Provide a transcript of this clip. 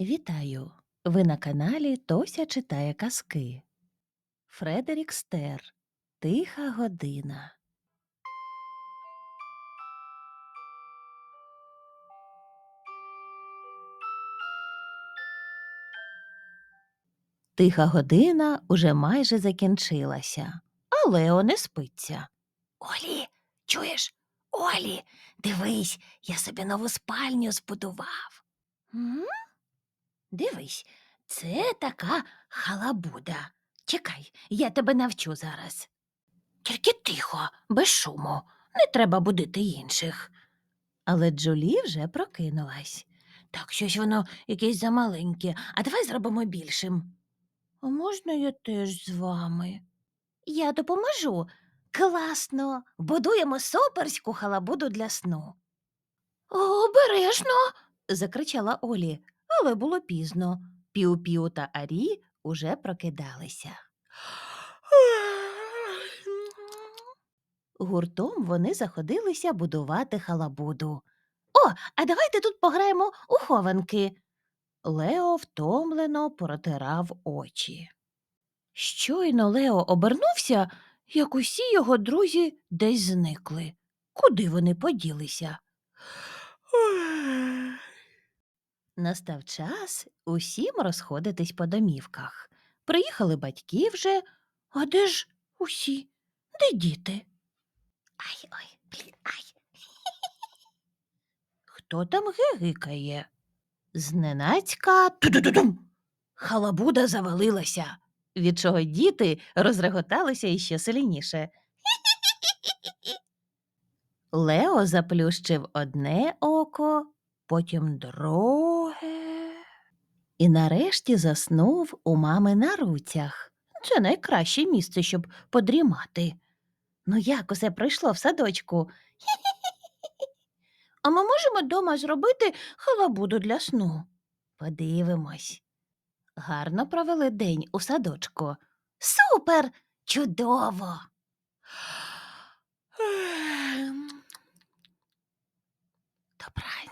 Вітаю! Ви на каналі Тося читає казки. Фредерік Стер. Тиха година. Тиха година уже майже закінчилася, а Лео не спиться. Олі, чуєш? Олі, дивись, я собі нову спальню збудував. М? Дивись, це така халабуда. Чекай, я тебе навчу зараз. Тільки тихо, без шуму, не треба будити інших. Але Джулі вже прокинулась. Так, щось воно якесь замаленьке, а давай зробимо більшим. А можна я теж з вами? Я допоможу. Класно. Будуємо суперську халабуду для сну. Обережно. закричала Олі, але було пізно. Піу-піу та Арі уже прокидалися. Гуртом вони заходилися будувати халабуду. О, а давайте тут пограємо у хованки. Лео втомлено протирав очі. Щойно Лео обернувся, як усі його друзі десь зникли. Куди вони поділися? Настав час усім розходитись по домівках. Приїхали батьки вже, а де ж усі? Де діти? Ай ой, блін, ай. Хто там гигикає? Зненацька ту-ду-ду-дум. Халабуда завалилася, від чого діти розреготалися іще сильніше. Лео заплющив одне око, потім друге і нарешті заснув у мами на руцях. Це найкраще місце, щоб подрімати. Ну, як усе пройшло в садочку? А ми можемо дома зробити халабуду для сну. Подивимось. Гарно провели день у садочку. Супер! Чудово! Ем, добра.